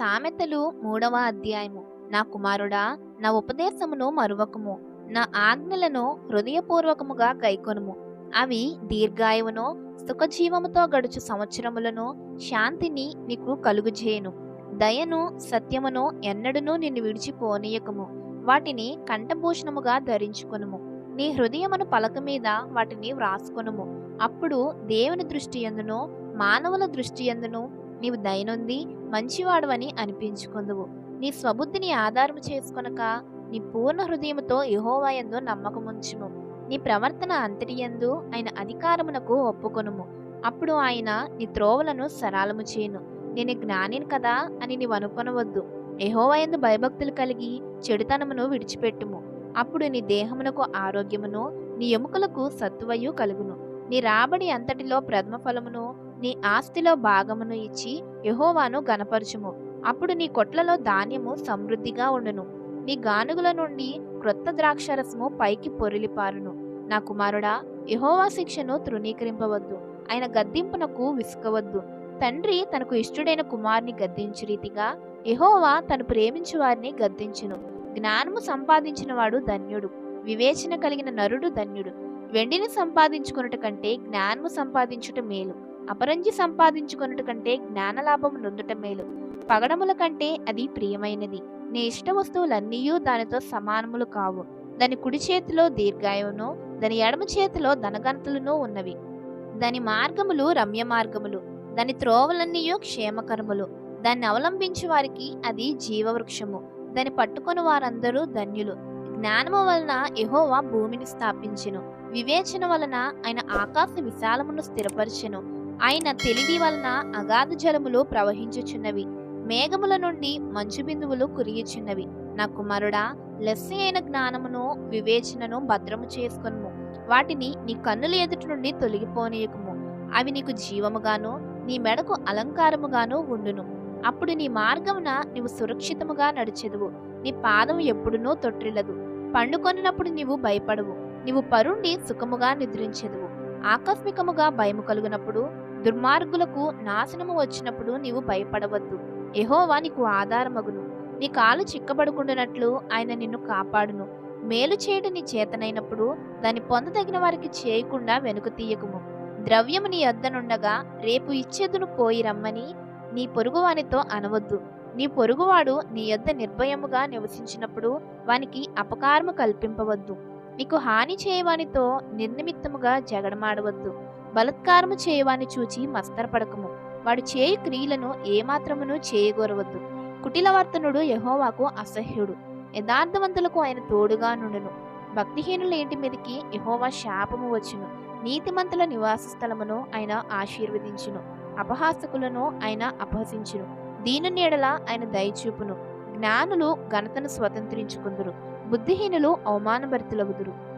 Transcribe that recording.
సామెతలు మూడవ అధ్యాయము. నా కుమారుడా నా ఉపదేశమును మరువకము. నా ఆజ్ఞలను హృదయపూర్వకముగా గైకొనుము అవి దీర్ఘాయువును సుఖజీవముతో గడుచు సంవత్సరములను శాంతిని నీకు కలుగుజేయను. దయను సత్యమును ఎన్నడూనూ నిన్ను విడిచిపోనీయకము. వాటిని కంఠభూషణముగా ధరించుకొనుము. నీ హృదయమును పలక మీద వాటిని వ్రాసుకొనుము. అప్పుడు దేవుని దృష్టి ఎందును మానవుల దృష్టి ఎందును నీవు దయనుంది మంచివాడవని అనిపించుకుందువు. నీ స్వబుద్ధిని ఆధారం చేసుకొనక నీ పూర్ణ హృదయముతో యహోవాయందు నమ్మకముంచుము. నీ ప్రవర్తన అంతటియందు ఆయన అధికారమునకు ఒప్పుకొనుము. అప్పుడు ఆయన నీ త్రోవలను సరళము చేయను. నేను జ్ఞానిని కదా అని నీవు అనుకొనవద్దు. యహోవాయందు భయభక్తులు కలిగి చెడుతనమును విడిచిపెట్టుము. అప్పుడు నీ దేహమునకు ఆరోగ్యమును నీ ఎముకలకు సత్తువయు కలుగును. నీ రాబడి అంతటిలో ప్రథమ ఫలమును నీ ఆస్తిలో భాగమును ఇచ్చి యహోవాను గనపరచుము అప్పుడు నీ కొట్లలో ధాన్యము సమృద్ధిగా ఉండును. నీ గానుగుల నుండి క్రొత్త ద్రాక్షరసము పైకి పొరిలిపారును. నా కుమారుడా యహోవా శిక్షను తృణీకరింపవద్దు. ఆయన గద్దింపునకు విసుకవద్దు. తండ్రి తనకు ఇష్టుడైన కుమారుని గద్దించు రీతిగా యహోవా తను ప్రేమించు వారిని గద్దించును. జ్ఞానము సంపాదించిన వాడు ధన్యుడు. వివేచన కలిగిన నరుడు ధన్యుడు. వెండిని సంపాదించుకున్నట కంటే జ్ఞానము సంపాదించుట మేలు. అపరంజి సంపాదించుకొనుట కంటే జ్ఞానలాభము నొందుట మేలు. పగడముల కంటే అది ప్రియమైనది. నీ ఇష్ట వస్తువులన్నీయూ దానితో సమానములు కావు. దాని కుడి చేతిలో దీర్ఘాయువును దాని ఎడమ చేతిలో ధనగంతలును ఉన్నవి. దాని మార్గములు రమ్య మార్గములు. దాని త్రోవలన్నీయూ క్షేమకరములు. దాన్ని అవలంబించే వారికి అది జీవవృక్షము. దాన్ని పట్టుకొని వారందరూ ధన్యులు. జ్ఞానము వలన ఎహోవా భూమిని స్థాపించెను. వివేచన వలన ఆయన ఆకాశ విశాలమును స్థిరపరచెను. ఆయన తెలివి వలన అగాధ జలములు ప్రవహించుచున్నవి. మేఘముల నుండి మంచు బిందువులు కురియుచున్నవి. నా కుమారుడా లస్సి అయిన జ్ఞానమును వివేచనను భద్రము చేసుకొనుము. వాటిని నీ కన్నుల ఎదుటి నుండి తొలగిపోనీయకము. అవి నీకు జీవముగాను నీ మెడకు అలంకారముగాను ఉండును. అప్పుడు నీ మార్గమున నీవు సురక్షితముగా నడిచెదువు. నీ పాదం ఎప్పుడునూ తొట్టిల్లదు. పండుకొనినప్పుడు నీవు భయపడవు. నీవు పరుండి సుఖముగా నిద్రించెదువు. ఆకస్మికముగా భయము కలుగునప్పుడు దుర్మార్గులకు నాశనము వచ్చినప్పుడు నీవు భయపడవద్దు. ఎహోవా నీకు ఆధారమగును. నీ కాలు చిక్కబడుకుండునట్లు ఆయన నిన్ను కాపాడును. మేలు చేయడం నీ చేతనైనప్పుడు దాన్ని పొందదగిన వారికి చేయకుండా వెనుక తీయకుము. ద్రవ్యము నీ అద్దనుండగా రేపు ఇచ్చేదును పోయి రమ్మని నీ పొరుగువానితో అనవద్దు. నీ పొరుగువాడు నీ యొద్ద నిర్భయముగా నివసించినప్పుడు వానికి అపకారము కల్పింపవద్దు. నీకు హాని చేయవానితో నిర్నిమిత్తముగా జగడమాడవద్దు. బలత్కారము చేయవాని చూచి మస్తరపడకము వాడు చేయు క్రియలను ఏమాత్రమును చేయగోరవద్దు. కుటిలవర్తనుడు యహోవాకు అసహ్యుడు. యథార్థవంతులకు ఆయన తోడుగా నుండును. భక్తిహీనుల ఇంటి మీదకి యహోవా శాపము వచ్చును. నీతిమంతుల నివాస స్థలమును ఆయన ఆశీర్వదించును. అపహాసకులను ఆయన అపహసించును. దీని నీడల ఆయన దయచూపును. జ్ఞానులు ఘనతను స్వతంత్రించుకుందురు. బుద్ధిహీనులు అవమానభరితులగుదురు.